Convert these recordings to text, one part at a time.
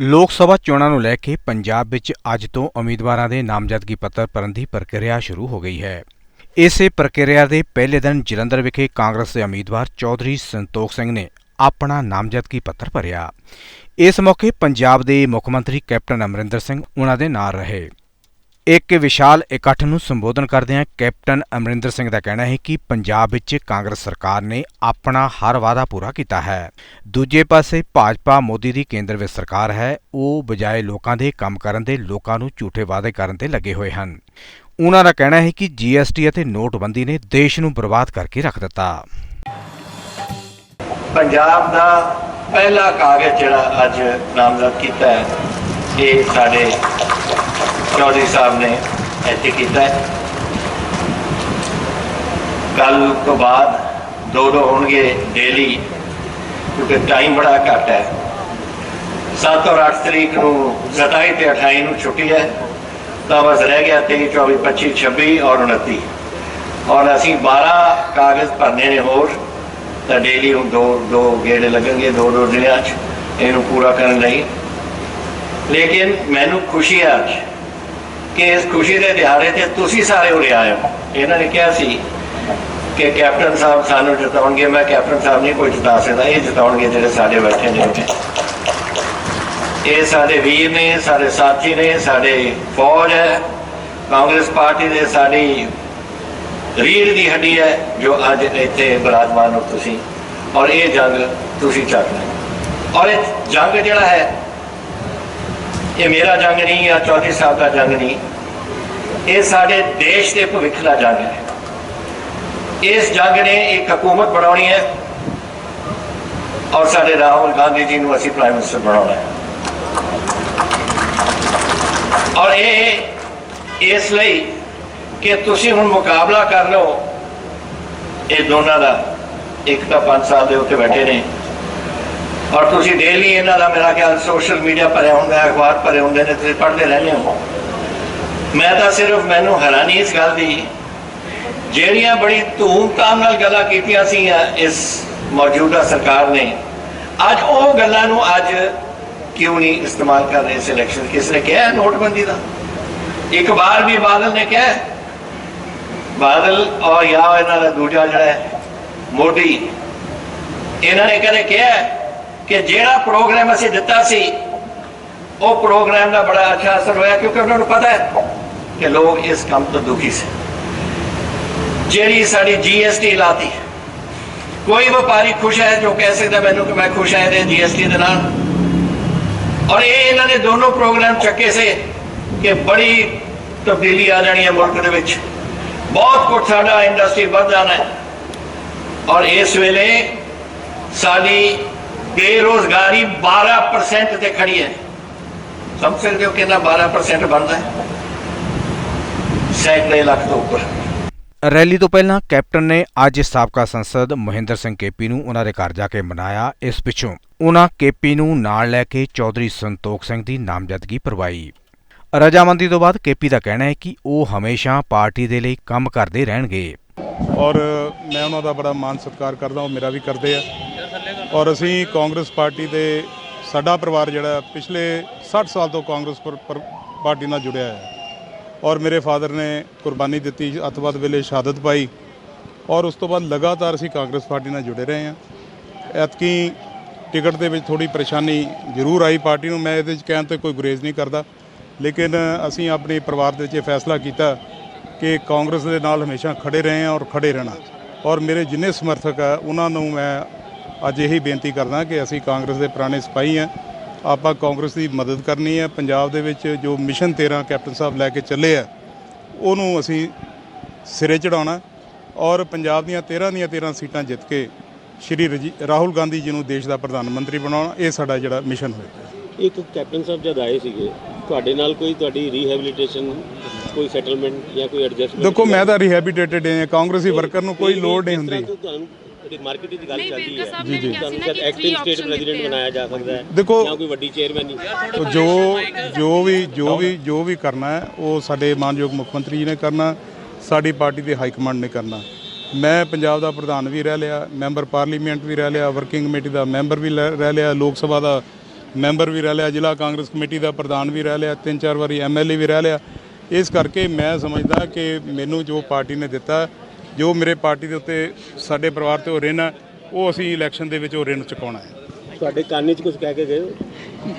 ਲੋਕ ਸਭਾ ਚੋਣਾਂ ਨੂੰ ਲੈ ਕੇ ਪੰਜਾਬ ਵਿੱਚ ਅੱਜ ਤੋਂ ਉਮੀਦਵਾਰਾਂ ਦੇ ਨਾਮਜ਼ਦਗੀ ਪੱਤਰ ਭਰਨ ਦੀ ਪ੍ਰਕਿਰਿਆ ਸ਼ੁਰੂ ਹੋ ਗਈ ਹੈ। ਇਸੇ ਪ੍ਰਕਿਰਿਆ ਦੇ ਪਹਿਲੇ ਦਿਨ ਜਲੰਧਰ ਵਿਖੇ ਕਾਂਗਰਸ ਦੇ ਉਮੀਦਵਾਰ ਚੌਧਰੀ ਸੰਤੋਖ ਸਿੰਘ ਨੇ ਆਪਣਾ ਨਾਮਜ਼ਦਗੀ ਪੱਤਰ ਭਰਿਆ। ਇਸ ਮੌਕੇ ਪੰਜਾਬ ਦੇ ਮੁੱਖ ਮੰਤਰੀ ਕੈਪਟਨ ਅਮਰਿੰਦਰ ਸਿੰਘ ਉਹਨਾਂ ਦੇ ਨਾਲ ਰਹੇ। ਇੱਕ ਵਿਸ਼ਾਲ ਇਕੱਠ ਨੂੰ ਸੰਬੋਧਨ ਕਰਦਿਆਂ ਕੈਪਟਨ ਅਮਰਿੰਦਰ ਸਿੰਘ ਦਾ ਕਹਿਣਾ ਹੈ ਕਿ ਪੰਜਾਬ ਵਿੱਚ ਕਾਂਗਰਸ ਸਰਕਾਰ ਨੇ ਆਪਣਾ ਹਰ ਵਾਅਦਾ ਪੂਰਾ ਕੀਤਾ ਹੈ। ਦੂਜੇ ਪਾਸੇ ਭਾਜਪਾ ਮੋਦੀ ਦੀ ਕੇਂਦਰ ਵਿੱਚ ਸਰਕਾਰ ਹੈ, ਉਹ ਬਜਾਏ ਲੋਕਾਂ ਦੇ ਕੰਮ ਕਰਨ ਦੇ ਲੋਕਾਂ ਨੂੰ ਝੂਠੇ ਵਾਅਦੇ ਕਰਨ ਤੇ ਲੱਗੇ ਹੋਏ ਹਨ। ਉਹਨਾਂ ਦਾ ਕਹਿਣਾ ਹੈ ਕਿ ਜੀਐਸਟੀ ਅਤੇ ਨੋਟਬੰਦੀ ਨੇ ਦੇਸ਼ ਨੂੰ ਬਰਬਾਦ ਕਰਕੇ ਰੱਖ ਦਿੱਤਾ। ਪੰਜਾਬ ਦਾ ਪਹਿਲਾ ਕਾਗਜ਼ ਜਿਹੜਾ ਅੱਜ ਨਾਮਜ਼ਦ ਕੀਤਾ ਹੈ, ਇਹ ਸਾਡੇ ਚੌਧਰੀ ਸਾਹਿਬ ਨੇ ਇੱਥੇ ਕੀਤਾ ਹੈ। ਕੱਲ ਤੋਂ ਬਾਅਦ ਦੋ ਦੋ ਹੋਣਗੇ ਡੇਲੀ ਕਿਉਂਕਿ ਟਾਈਮ ਬੜਾ ਘੱਟ ਹੈ। 7 ਔਰ 8 ਤਰੀਕ ਨੂੰ 27 ਤੇ 28 ਨੂੰ ਛੁੱਟੀ ਹੈ। ਤਾਂ ਬਸ ਰਹਿ ਗਿਆ 23 24 25 26 ਔਰ 29 ਔਰ ਅਸੀਂ 12 ਕਾਗਜ਼ ਭਰਨੇ ਨੇ ਹੋਰ, ਤਾਂ ਡੇਲੀ ਹੁਣ ਦੋ ਦੋ ਗੇੜੇ ਲੱਗਣਗੇ, ਦੋ ਦੋ ਦਿਨਾਂ 'ਚ ਇਹਨੂੰ ਪੂਰਾ ਕਰਨ ਲਈ। ਲੇਕਿਨ ਮੈਨੂੰ ਖੁਸ਼ੀ ਹੈ ਅੱਜ ਕਿ ਇਸ ਖੁਸ਼ੀ ਦੇ ਦਿਹਾੜੇ ਤੇ ਤੁਸੀਂ ਸਾਰੇ ਉਰੇ ਆਏ ਹੋ ਇਹਨਾਂ ਨੇ ਕਿਹਾ ਸੀ ਕਿ ਕੈਪਟਨ ਸਾਹਿਬ ਸਾਨੂੰ ਜਿਤਾਉਣਗੇ। ਮੈਂ ਕੈਪਟਨ ਸਾਹਿਬ ਨਹੀਂ, ਕੋਈ ਜਿਤਾ ਸਕਦਾ। ਇਹ ਜਿਤਾਉਣਗੇ ਜਿਹੜੇ ਸਾਡੇ ਬੈਠੇ ਨੇ ਉੱਥੇ। ਇਹ ਸਾਡੇ ਵੀਰ ਨੇ, ਸਾਡੇ ਸਾਥੀ ਨੇ, ਸਾਡੇ ਫੌਜ ਹੈ। ਕਾਂਗਰਸ ਪਾਰਟੀ ਦੇ ਸਾਡੀ ਰੀੜ ਦੀ ਹੱਡੀ ਹੈ, ਜੋ ਅੱਜ ਇੱਥੇ ਬਰਾਜਮਾਨ ਹੋ ਤੁਸੀਂ। ਔਰ ਇਹ ਜੰਗ ਤੁਸੀਂ ਚੱਕਣਾ ਔਰ ਇਹ ਜੰਗ ਜਿਹੜਾ ਹੈ ਇਹ ਮੇਰਾ ਜੰਗ ਨਹੀਂ ਜਾਂ ਚੌਧਰੀ ਸਾਹਿਬ ਦਾ ਜੰਗ ਨਹੀਂ। ਇਹ ਸਾਡੇ ਦੇਸ਼ ਦੇ ਭਵਿੱਖ ਦਾ ਜੰਗ ਹੈ। ਇਸ ਜੰਗ ਨੇ ਇੱਕ ਹਕੂਮਤ ਬਣਾਉਣੀ ਹੈ ਔਰ ਸਾਡੇ ਰਾਹੁਲ ਗਾਂਧੀ ਜੀ ਨੂੰ ਅਸੀਂ ਪ੍ਰਾਈਮ ਮਿਨਿਸਟਰ ਬਣਾਉਣਾ ਹੈ। ਔਰ ਇਹ ਇਸ ਲਈ ਕਿ ਤੁਸੀਂ ਹੁਣ ਮੁਕਾਬਲਾ ਕਰ ਲਓ, ਇਹ ਦੋਨਾਂ ਦਾ ਇੱਕ ਤਾਂ 5 ਸਾਲ ਦੇ ਉੱਤੇ ਬੈਠੇ ਨੇ। ਔਰ ਤੁਸੀਂ ਡੇਲੀ ਇਹਨਾਂ ਦਾ ਮੇਰਾ ਖਿਆਲ ਸੋਸ਼ਲ ਮੀਡੀਆ ਭਰਿਆ ਹੁੰਦਾ ਅਖਬਾਰ ਭਰੇ ਹੁੰਦੇ ਨੇ, ਤੁਸੀਂ ਪੜ੍ਹਦੇ ਰਹਿੰਦੇ ਹੋ। ਮੈਂ ਤਾਂ ਸਿਰਫ ਮੈਨੂੰ ਹੈਰਾਨੀ ਇਸ ਗੱਲ ਦੀ ਜਿਹੜੀਆਂ ਬੜੀ ਧੂਮ ਧਾਮ ਨਾਲ ਗੱਲਾਂ ਕੀਤੀਆਂ ਸੀ ਇਸ ਮੌਜੂਦਾ ਸਰਕਾਰ ਨੇ, ਅੱਜ ਉਹ ਗੱਲਾਂ ਨੂੰ ਅੱਜ ਕਿਉਂ ਨਹੀਂ ਇਸਤੇਮਾਲ ਕਰ ਰਹੇ ਇਸ ਇਲੈਕਸ਼ਨ ਕਿਸ ਨੇ ਕਿਹਾ ਨੋਟਬੰਦੀ ਦਾ? ਇੱਕ ਵਾਰ ਵੀ ਬਾਦਲ ਨੇ ਕਿਹਾ ਬਾਦਲ ਔਰ ਜਾਂ ਇਹਨਾਂ ਦਾ ਦੂਜਾ ਜਿਹੜਾ ਹੈ, ਮੋਦੀ, ਇਹਨਾਂ ਨੇ ਕਦੇ ਕਿਹਾ ਕਿ ਜਿਹੜਾ ਪ੍ਰੋਗਰਾਮ ਅਸੀਂ ਦਿੱਤਾ ਸੀ ਉਹ ਪ੍ਰੋਗਰਾਮ ਦਾ ਬੜਾ ਅੱਛਾ ਅਸਰ ਹੋਇਆ ਕਿਉਂਕਿ ਉਹਨਾਂ ਨੂੰ ਪਤਾ ਹੈ ਕਿ ਲੋਕ ਇਸ ਕੰਮ ਤੋਂ ਦੁਖੀ ਸੀ ਜਿਹੜੀ ਸਾਡੀ ਜੀਐਸਟੀ ਲਾਤੀ ਕੋਈ ਵਪਾਰੀ ਖੁਸ਼ ਹੈ ਜੋ ਕਹਿ ਸਕਦਾ ਮੈਨੂੰ ਕਿ ਮੈਂ ਖੁਸ਼ ਹਾਂ ਇਹਦੇ ਜੀਐਸਟੀ ਦੇ ਨਾਲ ਔਰ ਇਹ ਇਹਨਾਂ ਨੇ ਦੋਨੋਂ ਪ੍ਰੋਗਰਾਮ ਚੱਕੇ ਸੇ ਕਿ ਬੜੀ ਤਬਦੀਲੀ ਆ ਜਾਣੀ ਹੈ ਮੁਲਕ ਦੇ ਵਿੱਚ ਬਹੁਤ ਕੁਝ ਸਾਡਾ ਇੰਡਸਟਰੀ ਵੱਧ ਜਾਣਾ ਹੈ ਔਰ ਇਸ ਵੇਲੇ ਸਾਡੀ ਬੇਰੋਜ਼ਗਾਰੀ 12% ਤੇ ਖੜੀ ਹੈ। ਸਮਝ ਸਕਦੇ ਹੋ ਕਿੰਨਾ 12% ਬਣਦਾ ਹੈ? ਸੈਂਕੜੇ ਲੱਖ ਤੋਂ ਉੱਪਰ। ਰੈਲੀ ਤੋਂ ਪਹਿਲਾਂ ਕੈਪਟਨ ਨੇ ਅੱਜ ਸਾਬਕਾ ਸੰਸਦ ਮਹਿੰਦਰ ਸਿੰਘ ਕੇਪੀ ਨੂੰ ਉਹਨਾਂ ਦੇ ਘਰ ਜਾ ਕੇ ਮਨਾਇਆ। ਇਸ ਪਿੱਛੋਂ ਉਹਨਾਂ ਕੇਪੀ ਨੂੰ ਨਾਲ ਲੈ ਕੇ ਚੌਧਰੀ ਸੰਤੋਖ ਸਿੰਘ ਦੀ ਨਾਮਜ਼ਦਗੀ ਕਰਵਾਈ। ਰਜਾਮੰਦੀ ਤੋਂ ਬਾਅਦ ਕੇਪੀ ਦਾ ਕਹਿਣਾ ਹੈ ਕਿ ਉਹ ਹਮੇਸ਼ਾ ਪਾਰਟੀ ਦੇ ਲਈ ਕੰਮ ਕਰਦੇ ਰਹਿਣਗੇ। ਔਰ ਮੈਂ ਉਹਨਾਂ ਦਾ ਬੜਾ ਮਾਣ ਸਤਿਕਾਰ ਕਰਦਾ ਉਹ ਮੇਰਾ ਵੀ ਕਰਦੇ ਆ। ਔਰ ਅਸੀਂ ਕਾਂਗਰਸ ਪਾਰਟੀ ਦੇ ਸਾਡਾ ਪਰਿਵਾਰ ਜਿਹੜਾ ਪਿਛਲੇ 60 ਸਾਲ ਤੋਂ ਕਾਂਗਰਸ ਪਰ- ਪਾਰਟੀ ਨਾਲ ਜੁੜਿਆ ਹੈ। ਔਰ ਮੇਰੇ ਫਾਦਰ ਨੇ ਕੁਰਬਾਨੀ ਦਿੱਤੀ, ਅੱਤਵਾਦ ਵੇਲੇ ਸ਼ਹਾਦਤ ਪਾਈ ਔਰ ਉਸ ਤੋਂ ਬਾਅਦ ਲਗਾਤਾਰ ਅਸੀਂ ਕਾਂਗਰਸ ਪਾਰਟੀ ਨਾਲ ਜੁੜੇ ਰਹੇ ਹਾਂ। ਐਤਕੀ ਟਿਕਟ ਦੇ ਵਿੱਚ ਥੋੜੀ ਪਰੇਸ਼ਾਨੀ ਜ਼ਰੂਰ ਆਈ ਪਾਰਟੀ ਨੂੰ, ਮੈਂ ਇਹਦੇ ਵਿੱਚ ਕਹਿਣ ਤੇ ਕੋਈ ਗੁਰੇਜ਼ ਨਹੀਂ ਕਰਦਾ। ਲੇਕਿਨ ਅਸੀਂ ਆਪਣੇ ਪਰਿਵਾਰ ਦੇ ਵਿੱਚ ਇਹ ਫੈਸਲਾ ਕੀਤਾ ਕਿ ਕਾਂਗਰਸ ਦੇ ਨਾਲ ਹਮੇਸ਼ਾ ਖੜੇ ਰਹੇ ਹਾਂ ਔਰ ਖੜੇ ਰਹਿਣਾ। ਔਰ ਮੇਰੇ ਜਿੰਨੇ ਸਮਰਥਕ ਆ, ਉਹਨਾਂ ਨੂੰ ਮੈਂ ਅੱਜ ਇਹੀ ਬੇਨਤੀ ਕਰਦਾ ਕਿ ਅਸੀਂ ਕਾਂਗਰਸ ਦੇ ਪੁਰਾਣੇ ਸਿਪਾਹੀ ਹਾਂ। ਆਪਾਂ ਕਾਂਗਰਸ ਦੀ ਮਦਦ ਕਰਨੀ ਹੈ। ਪੰਜਾਬ ਦੇ ਵਿੱਚ ਜੋ ਮਿਸ਼ਨ 13 ਕੈਪਟਨ ਸਾਹਿਬ ਲੈ ਕੇ ਚੱਲੇ ਆ ਉਹਨੂੰ ਅਸੀਂ ਸਿਰੇ ਚੜਾਉਣਾ ਔਰ ਪੰਜਾਬ ਦੀਆਂ 13 ਦੀਆਂ 13 ਸੀਟਾਂ ਜਿੱਤ ਕੇ ਸ਼੍ਰੀ ਰਾਹੁਲ ਗਾਂਧੀ ਜੀ ਨੂੰ ਦੇਸ਼ ਦਾ ਪ੍ਰਧਾਨ ਮੰਤਰੀ ਬਣਾਉਣਾ ਇਹ ਸਾਡਾ ਜਿਹੜਾ ਮਿਸ਼ਨ ਹੋਏਗਾ ਇੱਕ ਕੈਪਟਨ ਸਾਹਿਬ ਜਦ ਆਏ ਸੀਗੇ ਤੁਹਾਡੇ ਨਾਲ ਕੋਈ ਤੁਹਾਡੀ ਰੀਹੈਬਿਲਿਟੇਸ਼ਨ ਕੋਈ ਸੈਟਲਮੈਂਟ ਜਾਂ ਕੋਈ ਐਡਜਸਟਮੈਂਟ ਦੇਖੋ ਮੈਂ ਤਾਂ ਰਿਹੈਬਿਟੇਟਡ ਹਾਂ। ਕਾਂਗਰਸੀ ਵਰਕਰ ਨੂੰ ਕੋਈ ਲੋੜ ਨਹੀਂ ਹੁੰਦੀ। ਮਾਰਕੀਟ ਦੀ ਗੱਲ ਨਹੀਂ ਚੱਲਦੀ ਵੀਰਕਾ ਹੈ। ਸਾਹਿਬ ਨੇ ਜੀ, ਜੀ। ਕਿਹਾ ਸੀ ਤੁਹਾਨੂੰ ਨਾ ਸ਼ਾਇਦ ਕਿ ਐਕਟਿੰਗ ਐਕਟਿਵ ਸਟੇਟ ਪ੍ਰੈਜ਼ੀਡੈਂਟ ਬਣਾਇਆ ਜਾ ਸਕਦਾ ਹੈ ਦੇਖੋ ਜਾਂ ਕੋਈ ਵੱਡੀ ਚੇਅਰਮੈਨੀ ਜੋ ਜੋ ਵੀ ਜੋ ਵੀ ਜੋ ਵੀ ਕਰਨਾ ਹੈ ਉਹ ਸਾਡੇ ਮਾਨਯੋਗ ਮੁੱਖ ਮੰਤਰੀ ਜੀ ਨੇ ਕਰਨਾ ਸਾਡੀ ਪਾਰਟੀ ਦੇ ਹਾਈ ਕਮਾਂਡ ਨੇ ਕਰਨਾ। ਮੈਂ ਪੰਜਾਬ ਦਾ ਪ੍ਰਧਾਨ ਵੀ ਰਹਿ ਲਿਆ ਮੈਂਬਰ ਪਾਰਲੀਮੈਂਟ ਵੀ ਰਹਿ ਲਿਆ ਵਰਕਿੰਗ ਕਮੇਟੀ ਦਾ ਮੈਂਬਰ ਵੀ ਰਹਿ ਲਿਆ ਲੋਕ ਸਭਾ ਦਾ ਮੈਂਬਰ ਵੀ ਰਹਿ ਲਿਆ ਜ਼ਿਲ੍ਹਾ ਕਾਂਗਰਸ ਕਮੇਟੀ ਦਾ ਪ੍ਰਧਾਨ ਵੀ ਰਹਿ ਲਿਆ ਤਿੰਨ ਚਾਰ ਵਾਰੀ ਐਮਐਲਏ ਵੀ ਰਹਿ ਲਿਆ। ਇਸ ਕਰਕੇ ਮੈਂ ਸਮਝਦਾ ਕਿ ਮੈਨੂੰ ਜੋ ਪਾਰਟੀ ਨੇ ਦਿੱਤਾ ਜੋ ਮੇਰੇ ਪਾਰਟੀ ਦੇ ਉੱਤੇ ਸਾਡੇ ਪਰਿਵਾਰ ਤੇ ਉਹ ਰਿਣ ਹੈ ਉਹ ਅਸੀਂ ਇਲੈਕਸ਼ਨ ਦੇ ਵਿੱਚ ਉਹ ਰਿਣ ਚੁਕਾਉਣਾ ਹੈ। ਤੁਹਾਡੇ ਕੰਨ 'ਚ ਕੁਝ ਕਹਿ ਕੇ ਗਏ?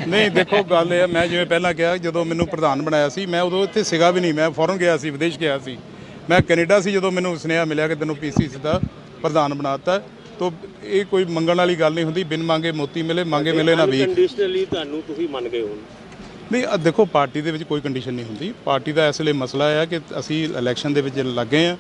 ਨਹੀਂ ਦੇਖੋ ਗੱਲ ਇਹ ਹੈ ਮੈਂ ਜਿਵੇਂ ਪਹਿਲਾਂ ਕਿਹਾ ਜਦੋਂ ਮੈਨੂੰ ਪ੍ਰਧਾਨ ਬਣਾਇਆ ਸੀ ਮੈਂ ਉਦੋਂ ਇੱਥੇ ਸੀਗਾ ਵੀ ਨਹੀਂ ਮੈਂ ਫੋਰਨ ਗਿਆ ਸੀ ਵਿਦੇਸ਼ ਗਿਆ ਸੀ। ਮੈਂ ਕੈਨੇਡਾ ਸੀ ਜਦੋਂ ਮੈਨੂੰ ਸੁਨੇਹਾ ਮਿਲਿਆ ਕਿ ਤੈਨੂੰ ਪੀਸੀਸੀ ਦਾ ਪ੍ਰਧਾਨ ਬਣਾਤਾ। ਤੋ ਇਹ ਕੋਈ ਮੰਗਣ ਵਾਲੀ ਗੱਲ ਨਹੀਂ ਹੁੰਦੀ ਬਿਨ ਮੰਗੇ ਮੋਤੀ ਮਿਲੇ ਮੰਗੇ ਮਿਲੇ ਨਾ ਵੀ ਅਨਕੰਡੀਸ਼ਨਲੀ ਤੁਹਾਨੂੰ ਤੁਸੀਂ ਮੰਨ ਗਏ ਹੋ। ਨਹੀਂ ਦੇਖੋ ਪਾਰਟੀ ਦੇ ਵਿੱਚ ਕੋਈ ਕੰਡੀਸ਼ਨ ਨਹੀਂ ਹੁੰਦੀ। ਪਾਰਟੀ ਦਾ ਇਸ ਲਈ ਮਸਲਾ ਹੈ ਕਿ ਅਸੀਂ ਇਲੈਕਸ਼ਨ ਦੇ ਵਿੱਚ ਲੱਗੇ ਆ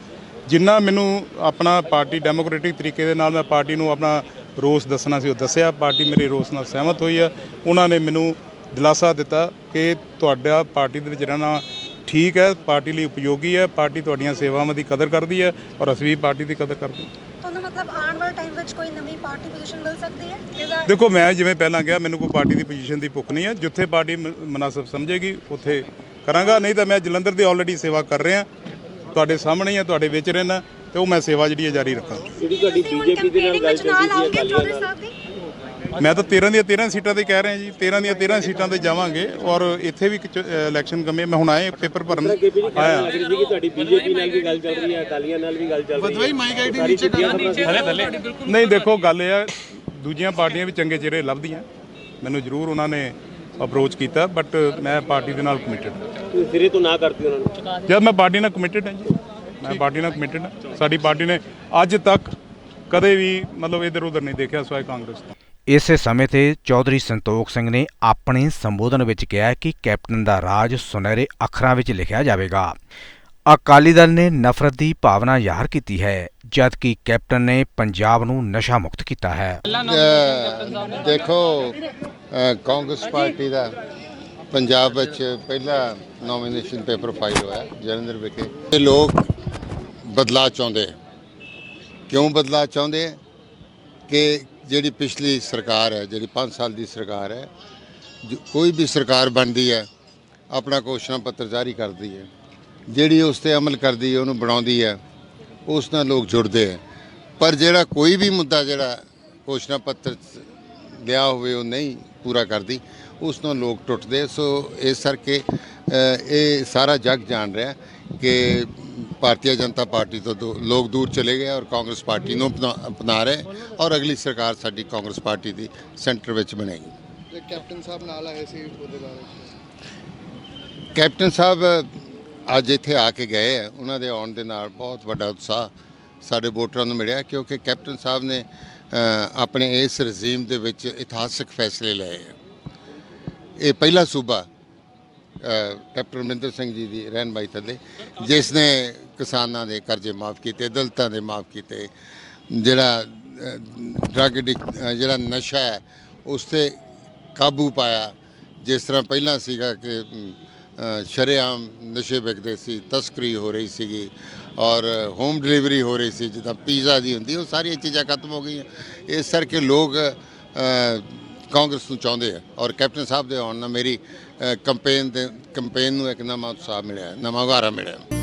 ਜਿੰਨਾ ਮੈਨੂੰ ਆਪਣਾ ਪਾਰਟੀ ਡੈਮੋਕ੍ਰੈਟਿਕ ਤਰੀਕੇ ਦੇ ਨਾਲ ਮੈਂ ਪਾਰਟੀ ਨੂੰ ਆਪਣਾ ਰੋਸ ਦੱਸਣਾ ਸੀ ਉਹ ਦੱਸਿਆ। ਪਾਰਟੀ ਮੇਰੇ ਰੋਸ ਨਾਲ ਸਹਿਮਤ ਹੋਈ ਆ। ਉਹਨਾਂ ਨੇ ਮੈਨੂੰ ਦਿਲਾਸਾ ਦਿੱਤਾ ਕਿ ਤੁਹਾਡਾ ਪਾਰਟੀ ਦੇ ਵਿੱਚ ਰਹਿਣਾ ਠੀਕ ਹੈ ਪਾਰਟੀ ਲਈ ਉਪਯੋਗੀ ਹੈ ਪਾਰਟੀ ਤੁਹਾਡੀਆਂ ਸੇਵਾਵਾਂ ਦੀ ਕਦਰ ਕਰਦੀ ਹੈ ਔਰ ਅਸੀਂ ਵੀ ਪਾਰਟੀ ਦੀ ਕਦਰ ਕਰਦੇ ਹਾਂ। ਤੁਹਾਨੂੰ ਮਤਲਬ ਆਉਣ ਵਾਲੇ ਟਾਈਮ ਵਿੱਚ ਕੋਈ ਨਵੀਂ ਪਾਰਟੀ ਪੋਜੀਸ਼ਨ ਮਿਲ ਸਕਦੀ ਹੈ? ਇਹਦਾ ਦੇਖੋ ਮੈਂ ਜਿਵੇਂ ਪਹਿਲਾਂ ਕਿਹਾ ਮੈਨੂੰ ਕੋਈ ਪਾਰਟੀ ਦੀ ਪੋਜੀਸ਼ਨ ਦੀ ਭੁੱਖ ਨਹੀਂ ਹੈ। ਜਿੱਥੇ ਪਾਰਟੀ ਮ- ਮੁਨਾਸਬ ਸਮਝੇਗੀ ਉੱਥੇ ਕਰਾਂਗਾ। ਨਹੀਂ ਤਾਂ ਮੈਂ ਜਲੰਧਰ ਦੀ ਆਲਰੇਡੀ ਸੇਵਾ ਕਰ ਰਿਹਾ। ਤੁਹਾਡੇ ਸਾਹਮਣੇ ਹੀ ਹੈ ਤੁਹਾਡੇ ਵਿੱਚ ਰਹਿਣਾ ਤੇ ਉਹ ਮੈਂ ਸੇਵਾ ਜਿਹੜੀ ਹੈ ਜਾਰੀ ਰੱਖਾਂਗਾ ਜਿਹੜੀ ਤੁਹਾਡੀ ਤੁਸੀਂ ਹੁਣ ਬੀਜੇਪੀ ਦੇ ਨਾਲ campaigning ਗੱਲ ਵਿੱਚ ਨਾਲ ਚੱਲਦੀ ਆਓਗੇ ਸੀ ਚੌਧਰੀ ਅਕਾਲੀਆਂ ਨਾਲ। ਸਾਹਿਬ ਦੀ ਮੈਂ ਤਾਂ 13 ਦੀਆਂ 13 ਸੀਟਾਂ ਤੇ ਕਹਿ ਰਿਹਾ ਜੀ 13 ਦੀਆਂ 13 ਸੀਟਾਂ ਤੇ ਜਾਵਾਂਗੇ ਔਰ ਇੱਥੇ ਵੀ ਇਲੈਕਸ਼ਨ ਕਮੇ ਮੈਂ ਹੁਣ ਆਏ ਪੇਪਰ ਭਰਨ। ਆਇਆ। ਲੱਗ ਰਹੀ ਸੀ ਕਿ ਤੁਹਾਡੀ ਬੀਜੇਪੀ ਨਾਲ ਵੀ ਗੱਲ ਚੱਲ ਰਹੀ ਹੈ ਅਕਾਲੀਆਂ ਨਾਲ ਵੀ ਗੱਲ ਚੱਲ ਰਹੀ ਹੈ। ਮਾਈਕ ਆਈਡੀ ਨੀਚੇ ਨਹੀਂ ਦੇਖੋ ਗੱਲ ਇਹ ਹੈ ਦੂਜੀਆਂ ਪਾਰਟੀਆਂ ਵੀ ਚੰਗੇ ਚਿਹਰੇ ਲੱਭਦੀਆਂ। ਮੈਨੂੰ ਜ਼ਰੂਰ ਉਹਨਾਂ ਨੇ ਅਪਰੋਚ ਕੀਤਾ ਬਟ ਮੈਂ ਪਾਰਟੀ ਦੇ ਨਾਲ ਕਮਿਟਡ ਤੁਸੀਂ ਸਿਰੇ ਤੋਂ ਨਾ ਕਰਤੀ ਉਹਨਾਂ ਨੂੰ? ਜਦ ਮੈਂ ਪਾਰਟੀ ਨਾਲ ਕਮਿਟਡ ਹਾਂ ਜੀ ਮੈਂ ਪਾਰਟੀ ਨਾਲ ਕਮਿਟਡ ਹਾਂ। ਸਾਡੀ ਪਾਰਟੀ ਨੇ ਅੱਜ ਤੱਕ ਕਦੇ ਵੀ ਮਤਲਬ ਇਧਰ ਉਧਰ ਨਹੀਂ ਦੇਖਿਆ ਸਵਾਏ ਕਾਂਗਰਸ ਤੋਂ। ਇਸੇ ਸਮੇਂ ਤੇ ਚੌਧਰੀ ਸੰਤੋਖ ਸਿੰਘ ਨੇ ਆਪਣੇ ਸੰਬੋਧਨ ਵਿੱਚ ਕਿਹਾ ਕਿ ਕੈਪਟਨ ਦਾ ਰਾਜ ਸੁਨਹਿਰੇ ਅੱਖਰਾਂ ਵਿੱਚ ਲਿਖਿਆ ਜਾਵੇਗਾ। ਅਕਾਲੀ ਦਲ ਨੇ ਨਫ਼ਰਤ ਦੀ ਭਾਵਨਾ ਜ਼ਾਹਰ ਕੀਤੀ ਹੈ, ਜਦਕਿ ਕੈਪਟਨ ਨੇ ਪੰਜਾਬ ਨੂੰ ਨਸ਼ਾ ਮੁਕਤ ਕੀਤਾ ਹੈ। ਦੇਖੋ ਕਾਂਗਰਸ ਪਾਰਟੀ ਦਾ ਪੰਜਾਬ ਵਿੱਚ ਪਹਿਲਾ ਨੋਮੀਨੇਸ਼ਨ ਪੇਪਰ ਫਾਈਲ ਹੋਇਆ, ਜਲੰਧਰ ਵਿਖੇ। ਇਹ ਲੋਕ ਬਦਲਾਅ ਚਾਹੁੰਦੇ ਕਿਉਂ ਬਦਲਾਅ ਚਾਹੁੰਦੇ ਕਿ ਜਿਹੜੀ ਪਿਛਲੀ ਸਰਕਾਰ ਹੈ, ਜਿਹੜੀ 5 ਸਾਲ ਦੀ ਸਰਕਾਰ ਹੈ ਕੋਈ ਵੀ ਸਰਕਾਰ ਬਣਦੀ ਹੈ, ਆਪਣਾ ਘੋਸ਼ਣਾ ਪੱਤਰ ਜਾਰੀ ਕਰਦੀ ਹੈ। ਜਿਹੜੀ ਉਸ ਤੇ ਅਮਲ ਕਰਦੀ ਹੈ ਉਹਨੂੰ ਬਣਾਉਂਦੀ ਹੈ ਉਸ ਨਾਲ ਲੋਕ ਜੁੜਦੇ ਹੈ। ਪਰ ਜਿਹੜਾ ਕੋਈ ਵੀ ਮੁੱਦਾ ਜਿਹੜਾ ਘੋਸ਼ਣਾ ਪੱਤਰ ਲਿਆ ਹੋਵੇ ਉਹ ਨਹੀਂ ਪੂਰਾ ਕਰਦੀ ਉਸ ਨਾਲ ਲੋਕ ਟੁੱਟਦੇ ਸੋ ਇਸ ਕਰਕੇ ਇਹ ਸਾਰਾ ਜੱਗ ਜਾਣ ਰਿਹਾ ਕਿ ਭਾਰਤੀ ਜਨਤਾ ਪਾਰਟੀ ਤੋਂ ਲੋਕ ਦੂਰ ਚਲੇ ਗਏ ਔਰ ਕਾਂਗਰਸ ਪਾਰਟੀ ਨੂੰ ਅਪਣਾ- ਰਹੇ ਔਰ ਅਗਲੀ ਸਰਕਾਰ ਸਾਡੀ ਕਾਂਗਰਸ ਪਾਰਟੀ ਦੀ ਸੈਂਟਰ ਵਿੱਚ ਬਣੇਗੀ। ਕੈਪਟਨ ਸਾਹਿਬ ਨਾਲ ਆਏ ਸੀ ਉਹਦੇ ਬਾਰੇ? ਕੈਪਟਨ ਸਾਹਿਬ ਅੱਜ ਇੱਥੇ ਆ ਕੇ ਗਏ ਹੈ ਉਹਨਾਂ ਦੇ ਆਉਣ ਦੇ ਨਾਲ ਬਹੁਤ ਵੱਡਾ ਉਤਸ਼ਾਹ ਸਾਡੇ ਵੋਟਰਾਂ ਨੂੰ ਮਿਲਿਆ ਕਿਉਂਕਿ ਕੈਪਟਨ ਸਾਹਿਬ ਨੇ ਆਪਣੇ ਇਸ ਰਜੀਮ ਦੇ ਵਿੱਚ ਇਤਿਹਾਸਕ ਫੈਸਲੇ ਲਏ ਹੈ ਇਹ ਪਹਿਲਾ ਸੂਬਾ ਕੈਪਟਨ ਅਮਰਿੰਦਰ ਸਿੰਘ ਜੀ ਦੀ ਰਹਿਨਮਾਈ ਥੱਲੇ, ਜਿਸ ਨੇ ਕਿਸਾਨਾਂ ਦੇ ਕਰਜ਼ੇ ਮਾਫ ਕੀਤੇ ਦਲਤਾਂ ਦੇ ਮਾਫ ਕੀਤੇ। ਜਿਹੜਾ ਡਰੱਗ ਜਿਹੜਾ ਨਸ਼ਾ ਹੈ, ਉਸ ਤੇ ਕਾਬੂ ਪਾਇਆ। ਜਿਸ ਤਰ੍ਹਾਂ ਪਹਿਲਾਂ ਸੀਗਾ ਕਿ ਸ਼ਰੇਆਮ ਨਸ਼ੇ ਵਿਕਦੇ ਸੀ, ਤਸਕਰੀ ਹੋ ਰਹੀ ਸੀਗੀ ਔਰ ਹੋਮ ਡਿਲੀਵਰੀ ਹੋ ਰਹੀ ਸੀ, ਜਿੱਦਾਂ ਪੀਜ਼ਾ ਦੀ ਹੁੰਦੀ, ਉਹ ਸਾਰੀਆਂ ਚੀਜ਼ਾਂ ਖਤਮ ਹੋ ਗਈਆਂ। ਇਸ ਕਰਕੇ ਲੋਕ ਕਾਂਗਰਸ ਨੂੰ ਚਾਹੁੰਦੇ ਆ ਔਰ ਕੈਪਟਨ ਸਾਹਿਬ ਦੇ ਆਉਣ ਨਾਲ ਮੇਰੀ ਕੰਪੇਨ ਦੇ ਕੰਪੇਨ ਨੂੰ ਇੱਕ ਨਵਾਂ ਉਤਸ਼ਾਹ ਮਿਲਿਆ, ਨਵਾਂ ਉਗਾਰਾ ਮਿਲਿਆ।